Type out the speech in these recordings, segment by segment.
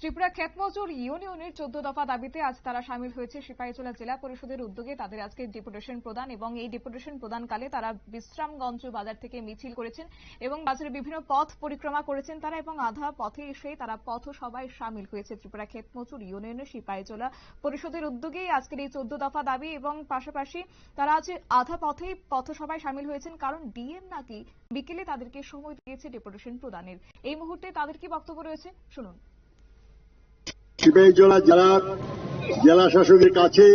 ত্রিপুরা ক্ষেতমজুর ইউনিয়নের চোদ্দ দফা দাবিতে আজ তারা সামিল হয়েছে সিপাহীজলা জেলা পরিষদের উদ্যোগে। তাদের আজকে ডেপুটেশন প্রদান এবং এই ডেপুটেশন প্রদানকালে তারা বিশ্রামগঞ্জ বাজার থেকে মিছিল করেছেন এবং বাজারের বিভিন্ন পথ পরিক্রমা করেছেন তারা এবং আধা পথে এসে তারা পথ সভায় সামিল হয়েছে। ত্রিপুরা ক্ষেতমজুর ইউনিয়নের সিপাহীজলা পরিষদের উদ্যোগেই আজকের এই চোদ্দ দফা দাবি এবং পাশাপাশি তারা আজ আধা পথেই পথসভায় সামিল হয়েছেন কারণ ডিএম নাকি বিকেলে তাদেরকে সময় দিয়েছে ডেপুটেশন প্রদানের। এই মুহূর্তে তাদের কি বক্তব্য রয়েছে? শুনুন। সিপাহীজলা জেলার জেলা শাসকের কাছে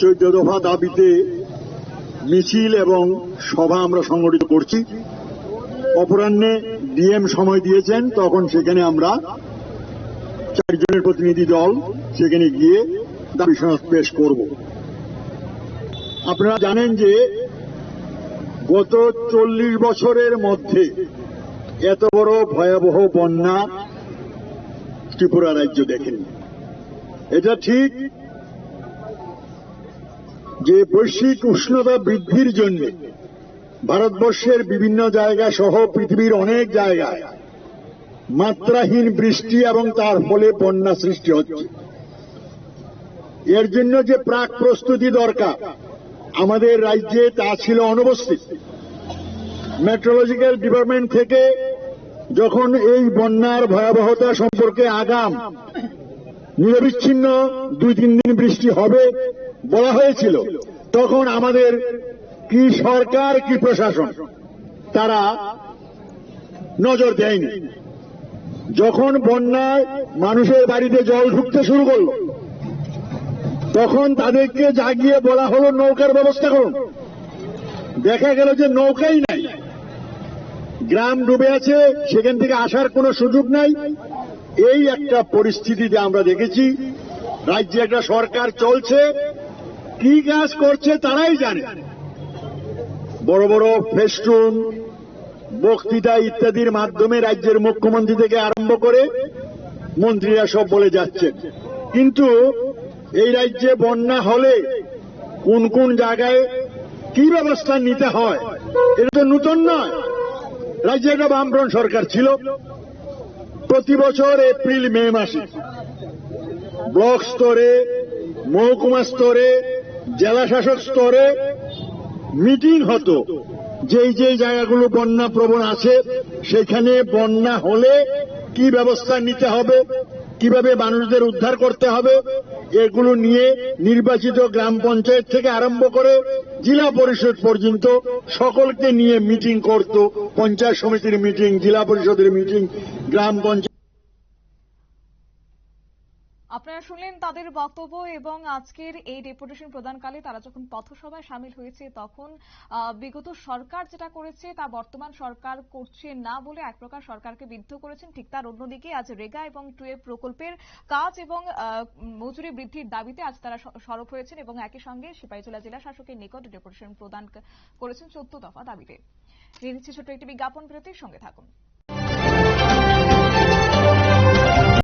চৌদ্দ দফা দাবিতে মিছিল এবং সভা আমরা সংগঠিত করছি। অপরাহ্নে ডিএম সময় দিয়েছেন, তখন সেখানে আমরা চারজনের প্রতিনিধি দল সেখানে গিয়ে দাবি সনদ পেশ করব। আপনারা জানেন যে গত চল্লিশ বছরের মধ্যে এত বড় ভয়াবহ বন্যা ত্রিপুরা রাজ্য দেখেনি। এটা ঠিক যে বৈশ্বিক উষ্ণতা বৃদ্ধির জন্য ভারতবর্ষের বিভিন্ন জায়গা সহ পৃথিবীর অনেক জায়গায় মাত্রাহীন বৃষ্টি এবং তার ফলে বন্যা সৃষ্টি হচ্ছে। এর জন্য যে প্রাক প্রস্তুতি দরকার, আমাদের রাজ্যে তা ছিল অনুপস্থিত মেট্রোলজিক্যাল ডিপার্টমেন্ট থেকে যখন এই বন্যার ভয়াবহতা সম্পর্কে আগাম নিরবিচ্ছিন্ন দুই তিন দিন বৃষ্টি হবে বলা হয়েছিল, তখন আমাদের কি সরকার, কি প্রশাসন, তারা নজর দেয়নি। যখন বন্যায় মানুষের বাড়িতে জল ঢুকতে শুরু করল, তখন তাদেরকে জাগিয়ে বলা হলো, নৌকার ব্যবস্থা করুন। দেখা গেল যে নৌকাই নাই। গ্রাম ডুবে আছে, সেখান থেকে আসার কোনো সুযোগ নাই। এই একটা পরিস্থিতিতে আমরা দেখেছি, রাজ্যে একটা সরকার চলছে, কি কাজ করছে তারাই জানে। বড় বড় ফেস্টুন, বক্তৃতা ইত্যাদির মাধ্যমে রাজ্যের মুখ্যমন্ত্রী থেকে আরম্ভ করে মন্ত্রীরা সব বলে যাচ্ছেন। কিন্তু এই রাজ্যে বন্যা হলে কোন কোন জায়গায় কি ব্যবস্থা নিতে হয়, এটা তো নূতন নয়। রাজ্যে একটা বামফ্রন্ট সরকার ছিল প্রতি বছর এপ্রিল, মে মাসে। ব্লক স্তরে, মহকুমা স্তরে, জেলা শাসক স্তরে মিটিং হতো। যেই যেই জায়গাগুলো বন্যা প্রবণ আছে, সেখানে বন্যা হলে কি ব্যবস্থা নিতে হবে, কীভাবে মানুষদের উদ্ধার করতে হবে এগুলো নিয়ে নির্বাচিত গ্রাম পঞ্চায়েত থেকে আরম্ভ করে জেলা পরিষদ পর্যন্ত সকলকে নিয়ে মিটিং করত, পঞ্চায়েত সমিতির মিটিং, জেলা পরিষদের মিটিং, গ্রাম পঞ্চায়েত আপনারা শুনলেন তাদের বক্তব্য এবং আজকের এই ডেপুটেশন প্রদানকালে তারা যখন পথসভায় সামিল হয়েছে তখন বিগত সরকার যেটা করেছে তা বর্তমান সরকার করছে না বলে এক প্রকার সরকারকে বিদ্ধ করেছেন। ঠিক তার অন্যদিকে আজ রেগা এবং টুয়ে প্রকল্পের কাজ এবং মজুরি বৃদ্ধির দাবিতে আজ তারা সরব হয়েছেন এবং একই সঙ্গে সিপাহীজলা জেলা শাসকের নিকট ডেপুটেশন প্রদান করেছেন চোদ্দ দফা দাবিতে। ছোট্ট একটি বিজ্ঞাপন বিরতির সঙ্গে থাকুন।